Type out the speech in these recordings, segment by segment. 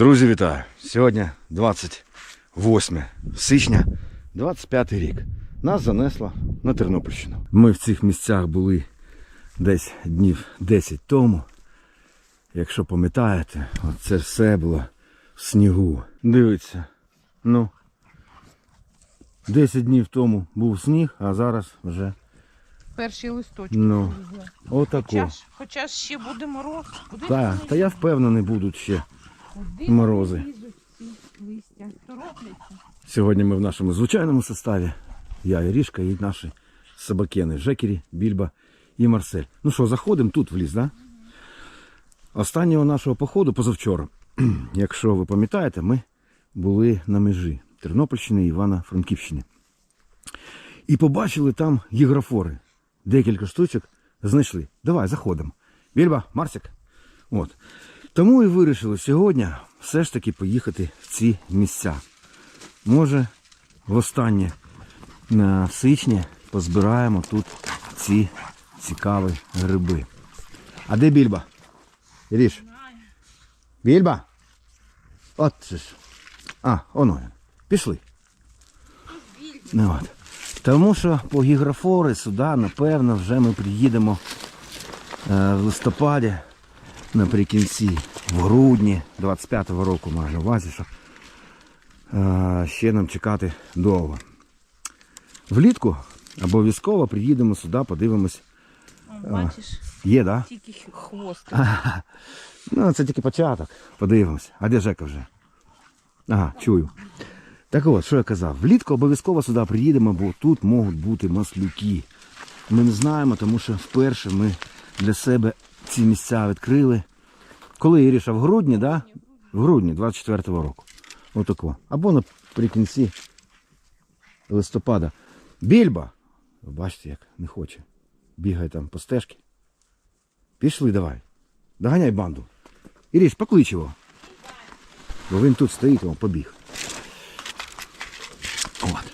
Друзі, вітаю! Сьогодні 28 січня, 25 рік. Нас занесло на Тернопільщину. Ми в цих місцях були десь днів 10 тому. Якщо пам'ятаєте, це все було в снігу. Дивіться, ну. 10 днів тому був сніг, а зараз вже Перші листочки. Ну. отако. Хоча, ж, хоча ж ще буде мороз. Куди Та, та я впевнений, будуть ще. Морози. Сьогодні ми в нашому звичайному составі. Я Ірішка і наші собакени Жекері, Більба і Марсель. Ну що, заходимо тут в ліс, да? Останнього нашого походу позавчора, якщо ви пам'ятаєте, ми були на межі Тернопільщини і Івано-Франківщини. І побачили там гіграфори. Декілька штучок знайшли. Давай, заходимо. Більба, Марсик. От. Тому і вирішили сьогодні все ж таки поїхати в ці місця. Може, востаннє на сичні позбираємо тут ці цікаві гриби. А де більба? Іріш? Більба? От це ж. А, оно. він. Пішли. Ну, от. Тому що по гіграфори сюди, напевно, вже ми приїдемо е, в листопаді, наприкінці, в грудні 25-го року маю на увазі, що ще нам чекати довго. Влітку обов'язково приїдемо сюди, подивимось. Бачиш, Є, так? тільки хвост. Да? Ну, це тільки початок. Подивимось. А де Жека вже? Ага, чую. Так от, що я казав, влітку обов'язково сюди приїдемо, бо тут можуть бути маслюки. Ми не знаємо, тому що вперше ми для себе ці місця відкрили. Коли Іріша в грудні, да? В грудні 24-го року. Отако. Або наприкінці листопада. Більба! Бачите, як не хоче. Бігає там по стежці. Пішли давай. Доганяй банду. Іріш, поклич його. Бо він тут стоїть, він побіг. От.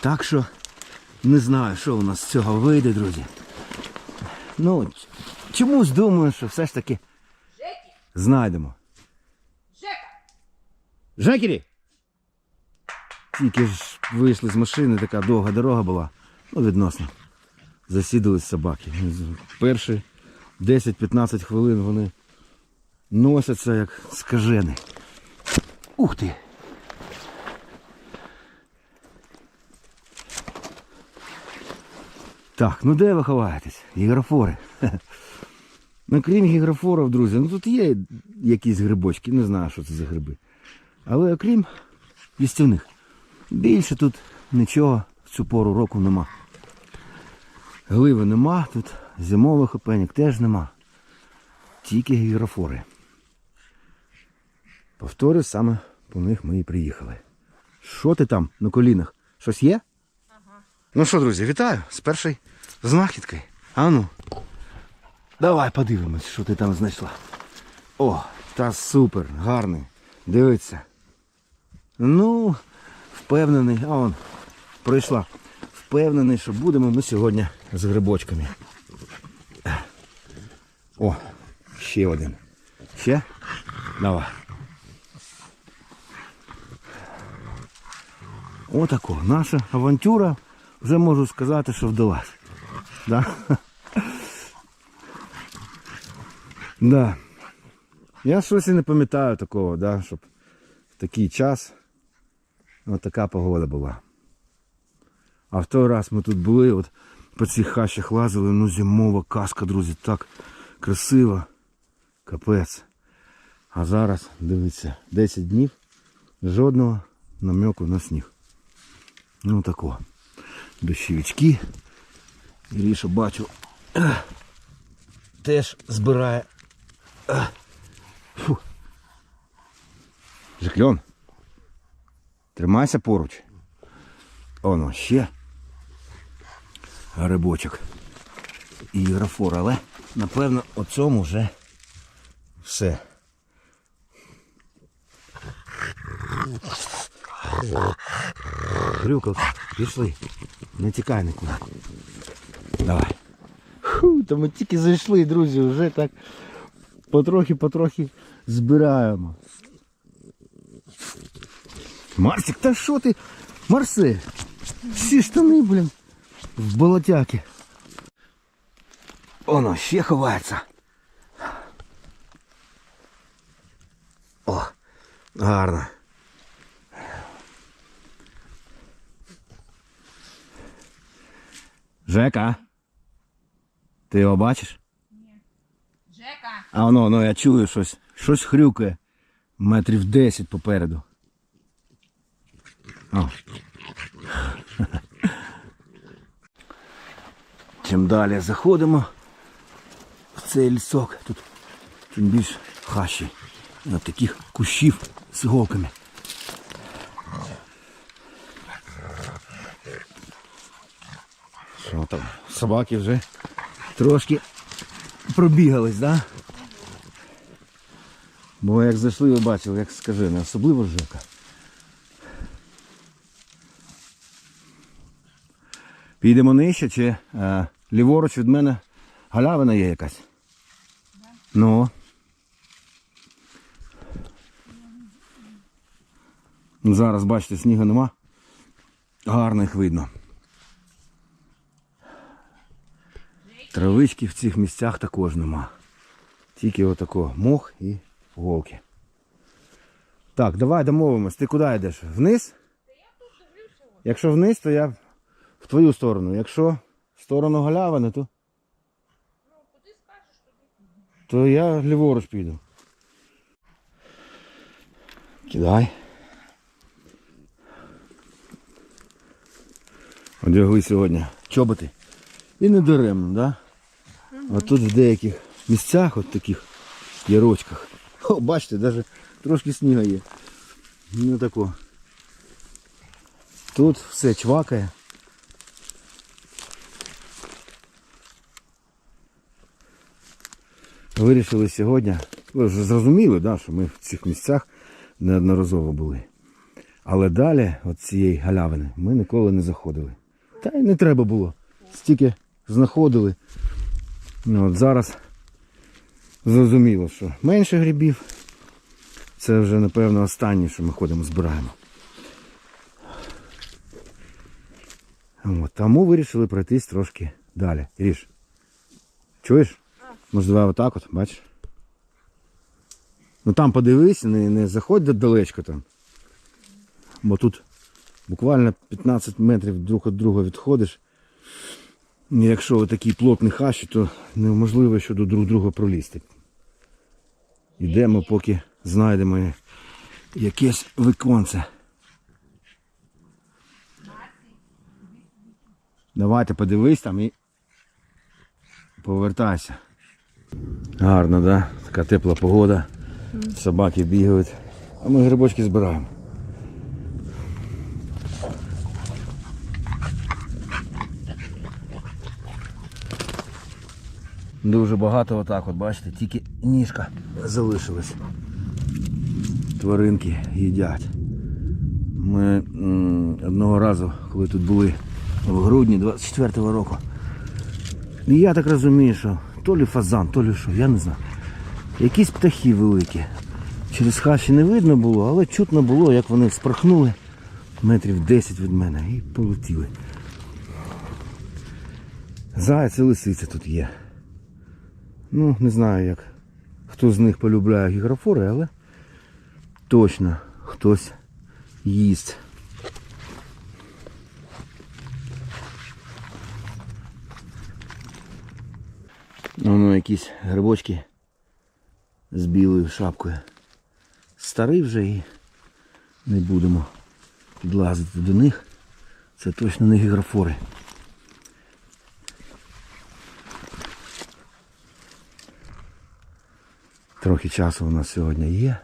Так що не знаю, що у нас з цього вийде, друзі. Ну, чомусь думаю, що все ж таки знайдемо. Жекері! Тільки ж вийшли з машини, така довга дорога була. Ну, відносно. Засідались собаки. Перші 10-15 хвилин вони носяться як скажени. Ух ти! Так, ну де ви ховаєтесь? Гіграфори. Ну, крім гіграфорів, друзі, ну тут є якісь грибочки, не знаю, що це за гриби. Але окрім їстівних, більше тут нічого в цю пору року нема. Гливи нема, тут зимових опеньок теж нема. Тільки гіграфори. Повторюю, саме по них ми і приїхали. Що ти там на колінах? Щось є? Ага. Ну що, друзі, вітаю з першої знахідки. А ну. Давай подивимось, що ти там знайшла. О, та супер, гарний. Дивиться. Ну, впевнений, а он пройшла. Впевнений, що будемо ми сьогодні з грибочками. О, ще один. Ще? Давай. Отако. Наша авантюра вже можу сказати, що вдалась. Да? Да. Я щось і не пам'ятаю такого, да, щоб в такий час от така погода була. А в той раз ми тут були, от по цих хащах лазили, ну зимова казка, друзі, так красиво. Капець. А зараз, дивіться, 10 днів, жодного намеку на сніг. Ну тако. Дощовички. Іріша бачу. Теж збирає. Фу. Жикльон. Тримайся поруч. Оно ще. Грибочок. І графор, але напевно у цьому вже все. Грюкалки, пішли. Не тікай нікуди. Давай. Фу, то ми тільки зайшли, друзі, вже так потрохи-потрохи збираємо. Марсик, та що ти? Марсель, всі штани, блін, в болотяки. Оно ще ховається. О, гарно. Жека. Ти його бачиш? Жека. А воно, ну я чую щось. Щось хрюкає. Метрів 10 попереду. О. Чим далі заходимо в цей лісок, тут тим більш хащі. От таких кущів з іголками. Що там? Собаки вже трошки пробігались, да? Бо як зайшли, ви бачили, як скажи, не особливо Жека. Підемо нижче чи е, ліворуч від мене галявина є якась? Ну. Зараз, бачите, снігу нема. Гарно їх видно. Травички в цих місцях також нема. Тільки отако мох і голки. Так, давай домовимось. Ти куди йдеш? Вниз? Якщо вниз, то я в твою сторону. Якщо в сторону галявини, то. То я ліворуч піду. Кидай. Одягли сьогодні чоботи. І не даремно, да? А тут в деяких місцях, от таких ярочках. О, бачите, навіть трошки сніга є. Ну тако. Тут все чвакає. Вирішили сьогодні. Ви вже зрозуміли, да, що ми в цих місцях неодноразово були. Але далі, от цієї галявини, ми ніколи не заходили. Та й не треба було. Стільки знаходили. Ну, от зараз зрозуміло, що менше грибів. Це вже, напевно, останнє, що ми ходимо, збираємо. От, тому вирішили пройтись трошки далі. Ріж. Чуєш? Може, давай отак от, бачиш? Ну там подивись, не, не заходь далечко там. Бо тут буквально 15 метрів друг від друга відходиш. І Якщо такий плотний хащі, то неможливо що до друг друга пролізти. Йдемо, поки знайдемо якесь віконце. Давайте подивись там і повертайся. Гарно, да? Така тепла погода. Собаки бігають. А ми грибочки збираємо. Дуже багато отак от, бачите, тільки ніжка залишилась. Тваринки їдять. Ми одного разу, коли тут були в грудні 24-го року. І я так розумію, що то лі фазан, то лі що, я не знаю. Якісь птахи великі. Через хащі не видно було, але чутно було, як вони спорхнули метрів 10 від мене і полетіли. Заяць і лисиця тут є. Ну, не знаю, як хто з них полюбляє гіграфори, але точно хтось їсть. Воно якісь грибочки з білою шапкою. Старий вже і не будемо підлазити до них. Це точно не гіграфори. Трохи часу у нас сьогодні є.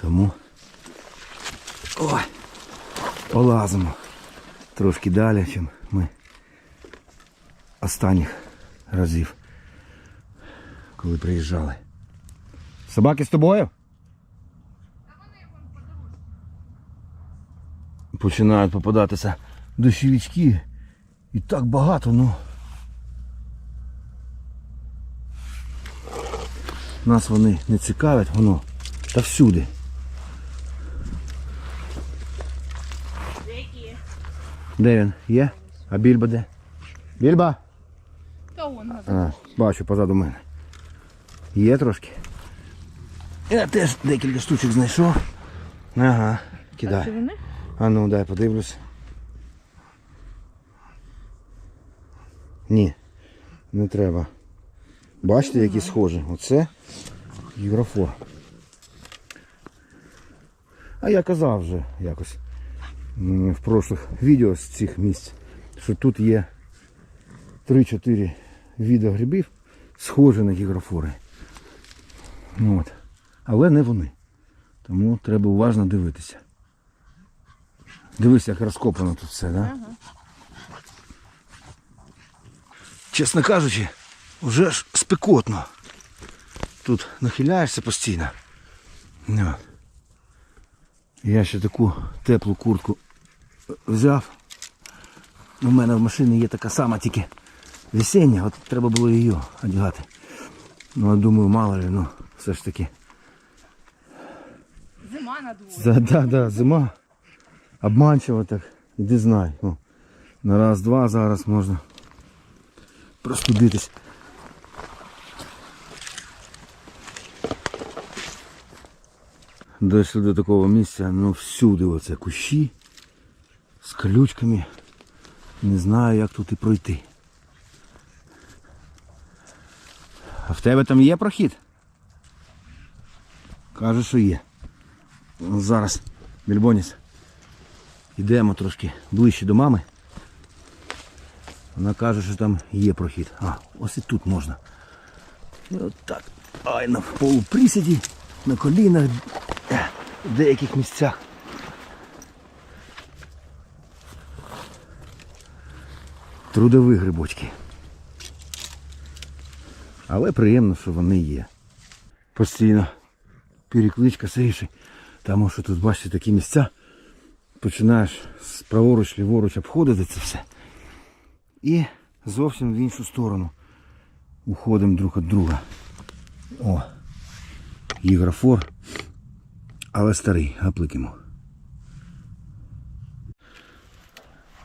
Тому ой, полазимо трошки далі, ніж ми останніх разів, коли приїжджали. Собаки з тобою? Починають попадатися дощовички. І так багато, ну. Нас вони не цікавлять, воно Та всюди. Які? Де він? Є? А більба де? Більба? Та вон А, бачу позаду мене. Є трошки. Я теж декілька штучок знайшов. Ага, кидай. А ну дай подивлюсь. Ні, не треба. Бачите, які схожі. Оце гігрофор. А я казав вже якось в прошлих відео з цих місць, що тут є 3-4 віда грибів, схожі на гігрофори. Ну, От. Але не вони. Тому треба уважно дивитися. Дивись, як розкопано тут все, да? Чесно кажучи, вже ж спекотно. Тут нахиляєшся постійно. Ну. Я ще таку теплу куртку взяв. У мене в машині є така сама, тільки весення, от треба було її одягати. Ну, а думаю, мало ли, ну, все ж таки. Зима на дворі. Да, да, да, зима. Обманчиво так. Іди знай. Ну, на раз-два зараз можна простудитись. Дійшли до такого місця, ну всюди оце кущі з колючками. Не знаю, як тут і пройти. А в тебе там є прохід? Каже, що є. Ну, Зараз, Більбоніс, йдемо трошки ближче до мами. Вона каже, що там є прохід. А, ось і тут можна. І от так. Ай, на полуприсіді, на колінах, в деяких місцях. Трудові грибочки. Але приємно, що вони є. Постійно перекличка сиріші. Тому що тут, бачите, такі місця. Починаєш праворуч, ліворуч обходити це все. І зовсім в іншу сторону уходимо друг від друга. О, гігрофор. Але старий, гапликимо.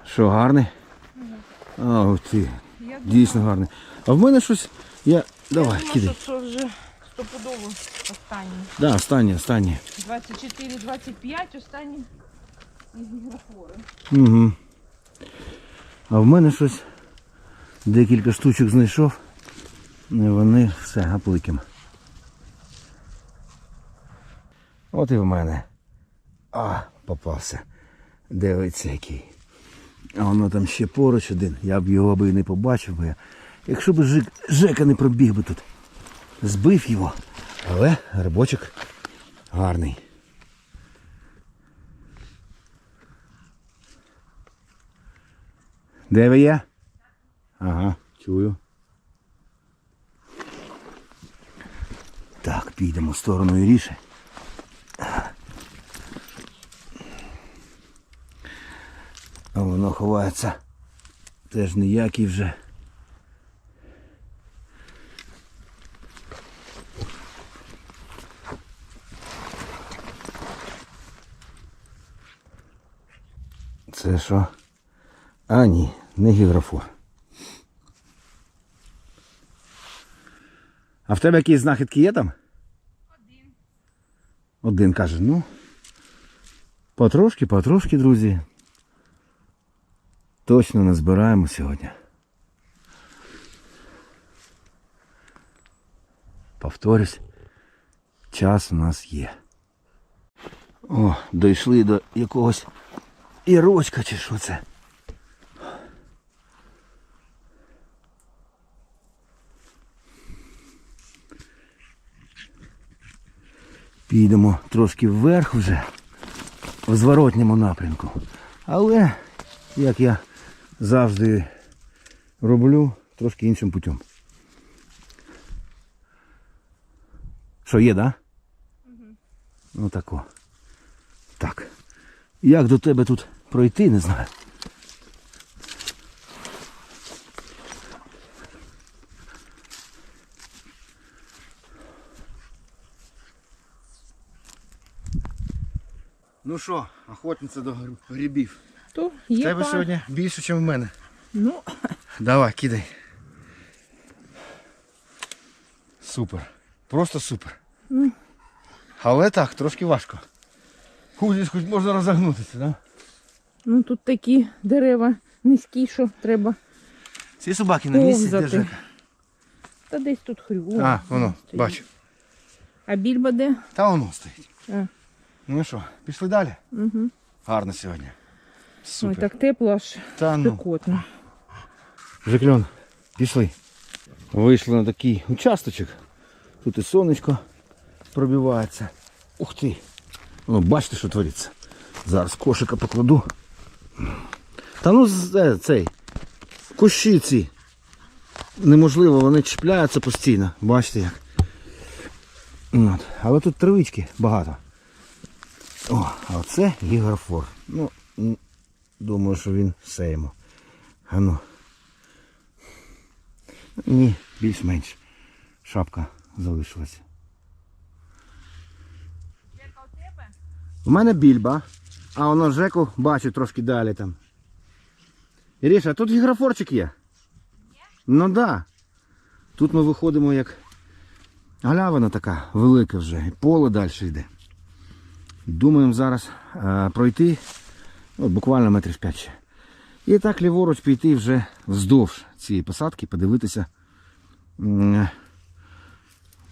Що, гарний? А, ти. Дійсно гарний. А в мене щось. Я. Давай, думаю, кидай. що це вже стопудово останні. Да, останнє, останнє. 24-25 останні із гігрофори. Угу. А в мене щось декілька штучок знайшов. І вони все гапликим. От і в мене. А, попався. Дивиться який. А воно там ще поруч один. Я б його би і не побачив би. Якщо б Жик, Жека не пробіг би тут. Збив його. Але грибочок гарний. Де ви є? Ага, чую. Так, підемо в сторону Іріші. А воно ховається. Теж ніякий вже. Це що? А ні, не гігрофор. А в тебе якісь знахідки є там? Один. Один каже, ну. Потрошки, потрошки, друзі. Точно не збираємо сьогодні. Повторюсь, час у нас є. О, дійшли до якогось ірочка чи що це. Підемо трошки вверх вже, в зворотньому напрямку. Але, як я завжди роблю, трошки іншим путем. Що є, да? Ну тако. Так. Як до тебе тут пройти, не знаю. Ну що, охотниця до грибів. То В тебе пар. сьогодні більше, ніж в мене. Ну, Давай, кидай. Супер. Просто супер. Ну. Але так, трошки важко. Хуй, хоч можна розогнутися, да? ну тут такі дерева низькі, що треба. Ці собаки на місці держать. Та десь тут хрю. А, воно, стоїть. бачу. А більба де? Та воно стоїть. А. Ну що, пішли далі? Угу. Гарно сьогодні. Ой, так тепло аж Та ну. спекотно. Жекльон, пішли. Вийшли на такий участочок. Тут і сонечко пробивається. Ух ти. Ну, бачите, що твориться. Зараз кошика покладу. Та ну е, цей. Кущі ці. Неможливо, вони чіпляються постійно. Бачите як. От. Але тут травички багато. О, а оце гігрофор. Ну, думаю, що він все йому. А ну. Ні, більш-менш. Шапка залишилася. У мене більба, а воно Жеку бачу трошки далі там. Іріша, а тут гігрофорчик є? Ну так. Да. Тут ми виходимо як галявина така велика вже, і поле далі йде. Думаємо зараз е, пройти ну, буквально метрів 5 ще. І так ліворуч піти вже вздовж цієї посадки, подивитися.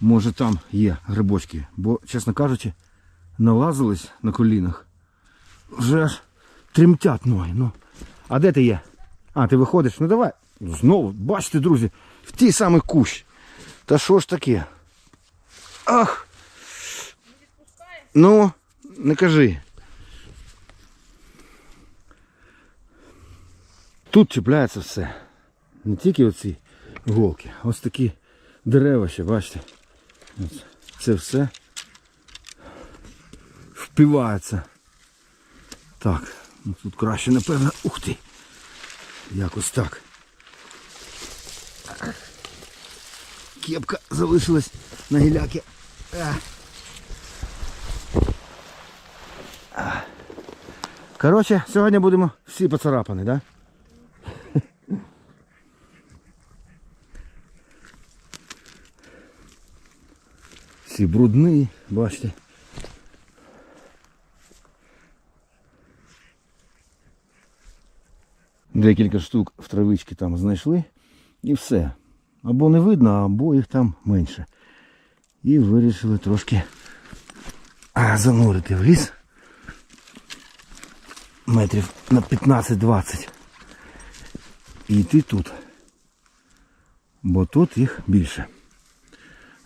Може там є грибочки. Бо, чесно кажучи, налазились на колінах. Вже аж тремтять ноги. Ну. А де ти є? А, ти виходиш? Ну давай. Знову, бачите, друзі, в тій самий кущ. Та що ж таке? Ах! Ну, не кажи. Тут чіпляється все. Не тільки оці голки, ось такі дерева ще, бачите. Це все впивається. Так, ну тут краще, напевно. Ух ти! Якось так. Кепка залишилась на гіляки. Коротше, сьогодні будемо всі поцарапані, так? Да? Всі брудні, бачите. Декілька штук в травичці там знайшли і все. Або не видно, або їх там менше. І вирішили трошки занурити в ліс. Метрів на 15-20. І йти тут. Бо тут їх більше.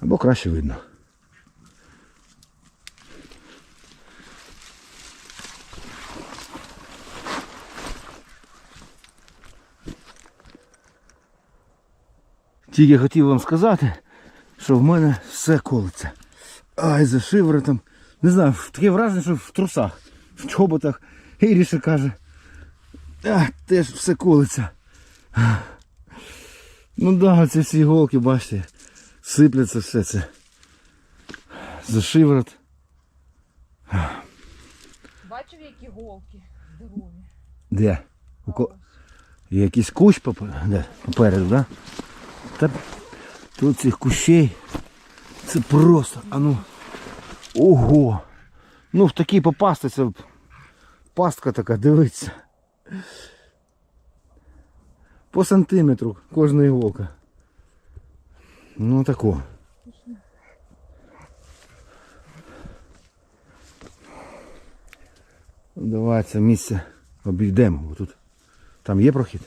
Або краще видно. Тільки хотів вам сказати, що в мене все колиться. Ай, за шиворотом. Не знаю, таке враження, що в трусах, в чоботах. Іріша каже. А, теж все колиться. Ну да, ці всі іголки, бачите, сипляться все це. За шиворот. Бачив, які голки здорові. Де? У ко... Якийсь кущ попереду, да? Та тут цих кущей. Це просто, а ну. Ого! Ну в такій попасти це пастка така, дивиться. По сантиметру кожна іголка. Ну тако. Давай це місце обійдемо, тут. Там є прохід?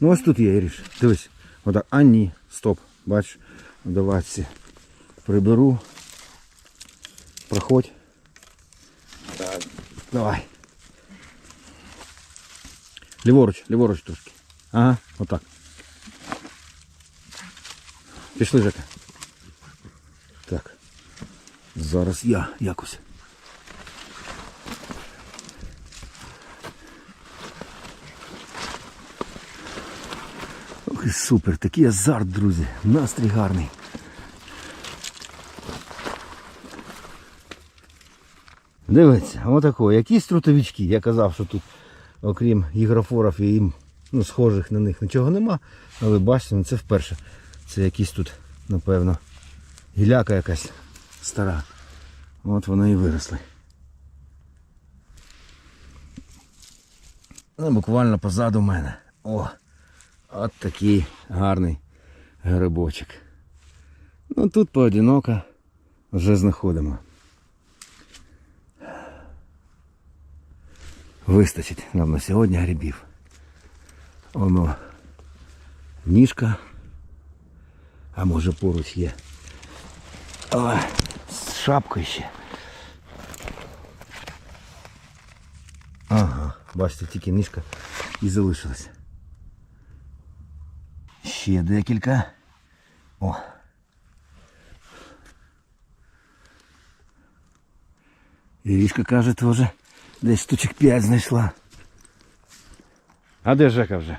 Ну ось тут є, Іріш. Дивись. Отак. А ні. Стоп. Бач. Давай ці приберу. Проходь. Так. Давай. Ліворуч, ліворуч трошки. Ага, отак. Пішли, Жека. Так. Зараз я якось. І супер, такий азарт, друзі. Настрій гарний. Дивіться, отако, якісь трутовички. Я казав, що тут, окрім гігрофорів і їм, ну, схожих на них нічого нема. Але бачите, ну, це вперше. Це якісь тут, напевно, гіляка якась стара. От вони і виросли. Ну, буквально позаду мене. О! От такий гарний грибочок. Ну тут поодиноко вже знаходимо. Вистачить нам на сьогодні грибів. Воно ніжка. А може поруч є. О, з шапкою ще. Ага, бачите, тільки ніжка і залишилася. Ще декілька. О. Ірішка каже, теж десь штучок 5 знайшла. А де Жека вже?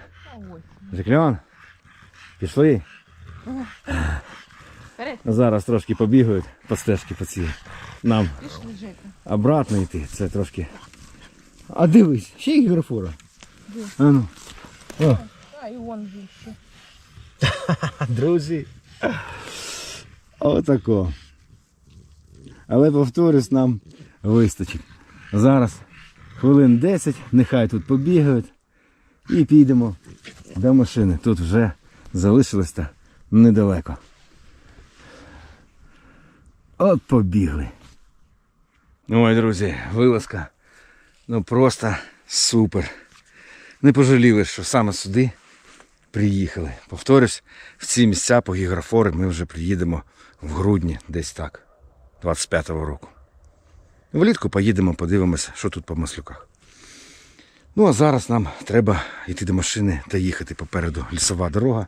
Жекльон? Пішли? Зараз трошки побігають по стежці по цій. Нам Пішли, Жека. обратно йти. Це трошки. А дивись, ще й графура. А ну. О, А, і вон більше. друзі. Отако. Але повторюсь, нам вистачить. Зараз хвилин 10, нехай тут побігають. І підемо до машини. Тут вже залишилось недалеко. От побігли. Ой, друзі, вилазка. Ну просто супер. Не пожаліли, що саме сюди приїхали. Повторюсь, в ці місця по гіграфори ми вже приїдемо в грудні, десь так, 25-го року. Влітку поїдемо, подивимося, що тут по маслюках. Ну а зараз нам треба йти до машини та їхати попереду лісова дорога,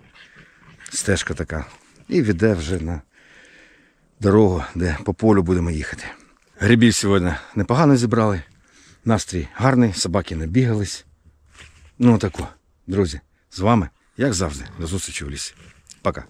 стежка така, і веде вже на дорогу, де по полю будемо їхати. Грибів сьогодні непогано зібрали. Настрій гарний, собаки набігались. Ну тако, друзі, з вами, як завжди, до зустрічі в лісі. Пока.